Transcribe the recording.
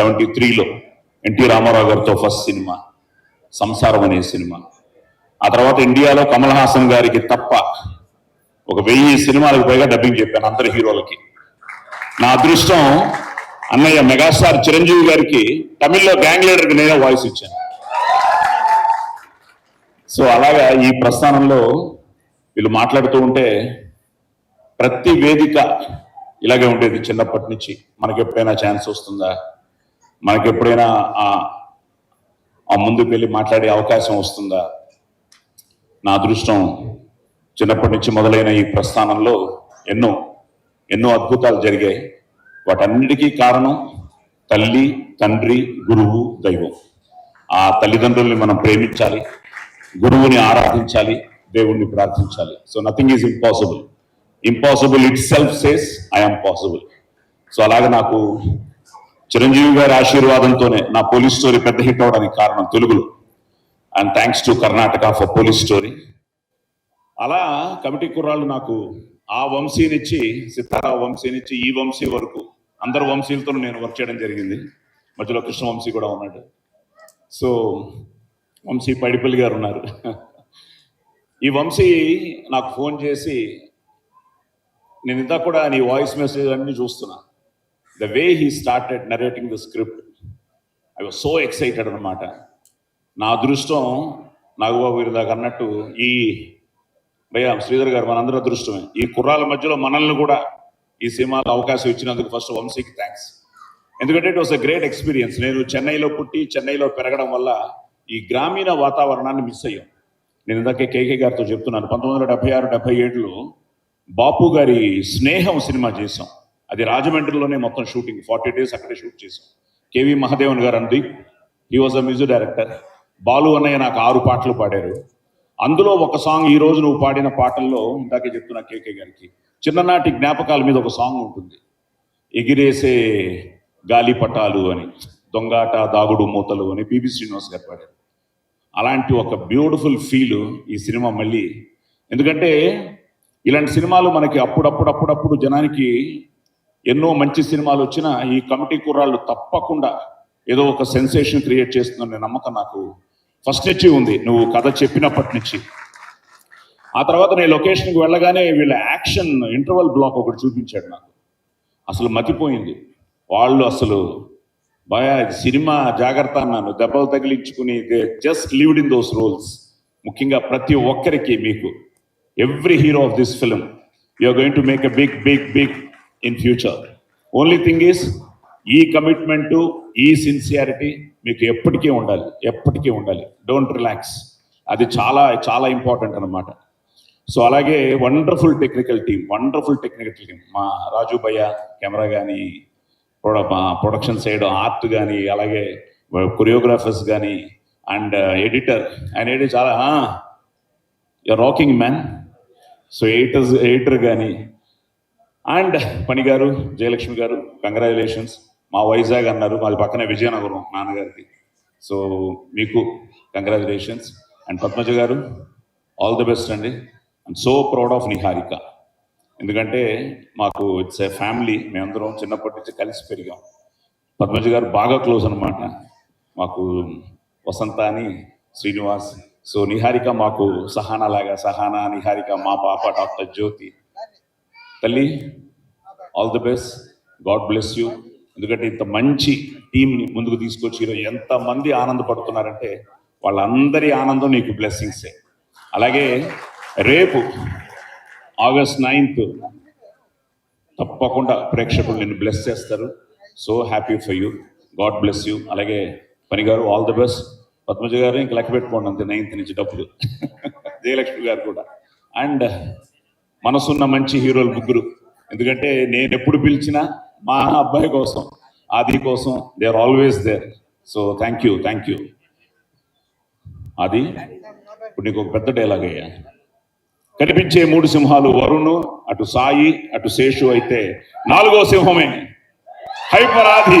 Seventy త్రీలో NT Ramarao గారితో first cinema సంసారం అనే సినిమా. ఆ తర్వాత ఇండియాలో కమల్ హాసన్ గారికి తప్ప ఒక వెయ్యి సినిమాలకు పైగా డబ్బింగ్ చెప్పాను అందరి హీరోలకి. నా అదృష్టం అన్నయ్య మెగాస్టార్ చిరంజీవి గారికి తమిళ్ళో గ్యాంగ్ లీడర్కి నేనే వాయిస్ ఇచ్చాను. సో అలాగా ఈ ప్రస్థానంలో వీళ్ళు మాట్లాడుతూ ఉంటే ప్రతి వేదిక ఇలాగే ఉండేది చిన్నప్పటి నుంచి. మనకి ఎప్పుడైనా ఛాన్స్ వస్తుందా? మనకి ఎప్పుడైనా ఆ ఆ ముందుకు వెళ్ళి మాట్లాడే అవకాశం వస్తుందా? నా అదృష్టం చిన్నప్పటి నుంచి మొదలైన ఈ ప్రస్థానంలో ఎన్నో ఎన్నో అద్భుతాలు జరిగాయి. వాటన్నిటికీ కారణం తల్లి తండ్రి గురువు దైవం. ఆ తల్లిదండ్రుల్ని మనం ప్రేమించాలి గురువుని ఆరాధించాలి దేవుణ్ణి ప్రార్థించాలి. So nothing is impossible impossible itself says I'm possible so అలాగే నాకు చిరంజీవి గారి ఆశీర్వాదంతోనే నా పోలీస్ స్టోరీ పెద్ద హిట్ అవడానికి కారణం తెలుగులో. And thanks to Karnataka for police story అలా కమిటీ కుర్రాళ్ళు నాకు ఆ వంశీనిచ్చి నుంచి సితారా ఈ వంశీ వరకు అందరు వంశీలతో నేను వర్క్ చేయడం జరిగింది. మధ్యలో కృష్ణ వంశీ కూడా ఉన్నాడు. సో వంశీ పడిపల్లి గారు ఉన్నారు. ఈ వంశీ నాకు ఫోన్ చేసి నేను ఇంత కూడా నీ వాయిస్ మెసేజ్ అన్నీ చూస్తున్నా. The way he started narrating the script I was so excited అనమాట నా అదృష్టం నాగబాబు గారి దాకా అన్నట్టు ఈ భయ్యా శ్రీధర్ గారు మనందరూ అదృష్టమే. ఈ కుర్రాల మధ్యలో మనల్ని కూడా ఈ సినిమాలో అవకాశం ఇచ్చినందుకు ఫస్ట్ వంశీకి థ్యాంక్స్ ఎందుకంటే it was a great experience నేను చెన్నైలో పుట్టి చెన్నైలో పెరగడం వల్ల ఈ గ్రామీణ వాతావరణాన్ని మిస్ అయ్యాం. నేను ఇందాకే కేకే గారితో చెప్తున్నాను. పంతొమ్మిది వందల డెబ్బై ఆరు డెబ్బై ఏడులో బాపు గారి స్నేహం సినిమా చేశాం. అది రాజమండ్రిలోనే మొత్తం షూటింగ్. ఫార్టీ డేస్ అక్కడే షూట్ చేసాం కేవి మహాదేవన్ గారు అంది he was a music director Balu అన్నయ్య నాకు ఆరు పాటలు పాడారు. అందులో ఒక సాంగ్ ఈ రోజు నువ్వు పాడిన పాటల్లో ఇందాకే చెప్తున్నా కేకే గారికి. చిన్ననాటి జ్ఞాపకాల మీద ఒక సాంగ్ ఉంటుంది. ఎగిరేసే గాలిపటాలు అని దొంగాట దాగుడు మూతలు అని పిబి శ్రీనివాస్ గారు పాడారు. అలాంటి ఒక బ్యూటిఫుల్ ఫీల్ ఈ సినిమా మళ్ళీ. ఎందుకంటే ఇలాంటి సినిమాలు మనకి అప్పుడప్పుడు అప్పుడప్పుడు జనానికి ఎన్నో మంచి సినిమాలు వచ్చినా ఈ కమిటీ కుర్రాళ్ళు తప్పకుండా ఏదో ఒక సెన్సేషన్ క్రియేట్ చేస్తుందనే నమ్మకం నాకు ఫస్ట్ నుంచి ఉంది. నువ్వు కథ చెప్పినప్పటి నుంచి. ఆ తర్వాత నేను లొకేషన్కి వెళ్ళగానే వీళ్ళ యాక్షన్ ఇంటర్వల్ బ్లాక్ ఒకటి చూపించాడు నాకు. అసలు మతిపోయింది. వాళ్ళు అసలు భయ సినిమా జాగ్రత్త అన్నాను. దెబ్బలు తగిలించుకుని just lived in those roles. ముఖ్యంగా ప్రతి ఒక్కరికి మీకు. Every hero of this film you are going to make a big big big in future only thing is ఈ కమిట్మెంటు ఈ సిన్సియారిటీ మీకు ఎప్పటికీ ఉండాలి ఎప్పటికీ ఉండాలి. డోంట్ రిలాక్స్ అది చాలా చాలా ఇంపార్టెంట్ అన్నమాట. సో అలాగే wonderful technical team wonderful technical team మా రాజు భయ్య కెమెరా కానీ మా ప్రొడక్షన్ సైడ్ ఆర్ట్ కానీ అలాగే కొరియోగ్రాఫర్స్ కానీ అండ్ ఎడిటర్ ఆయన ఏడి చాలా rocking man so editors editor కానీ అండ్ పని గారు జయలక్ష్మి గారు కంగ్రాచులేషన్స్ మా వైజాగ్ అన్నారు మాది పక్కనే విజయనగరం నాన్నగారిది. సో మీకు congratulations and Padmaja garu all the best అండి. And so proud of Niharika. ఎందుకంటే మాకు ఇట్స్ ఏ ఫ్యామిలీ మేమందరం చిన్నప్పటి నుంచి కలిసి పెరిగాం. పద్మజ గారు బాగా క్లోజ్ అనమాట మాకు వసంత అని శ్రీనివాస్. సో నిహారిక మాకు సహానా లాగా సహానా నిహారిక మా పాప డాక్టర్ జ్యోతి. తల్లి all the best God bless you ఎందుకంటే ఇంత మంచి టీంని ముందుకు తీసుకొచ్చి ఈరోజు ఎంతమంది ఆనందపడుతున్నారంటే వాళ్ళందరి ఆనందం నీకు బ్లెస్సింగ్సే అలాగే రేపు ఆగస్ట్ నైన్త్ తప్పకుండా ప్రేక్షకులు నిన్ను బ్లెస్ చేస్తారు. So happy for you God bless you అలాగే పని గారు ఆల్ ది బెస్ట్ పద్మజ గారు ఇంకా లెక్క పెట్టుకోండి అంతే నైన్త్ నుంచి డబ్బులు. జయలక్ష్మి గారు కూడా. అండ్ మనసున్న మంచి హీరోలు ముగ్గురు. ఎందుకంటే నేను ఎప్పుడు పిలిచినా మా అబ్బాయి కోసం ఆది కోసం they are always there so thank you thank you అది ఇప్పుడు నీకు ఒక పెద్ద డైలాగ్ అయ్యా. కనిపించే మూడు సింహాలు వరుణు అటు సాయి అటు శేషు అయితే నాలుగో సింహమే. హైపరాధి.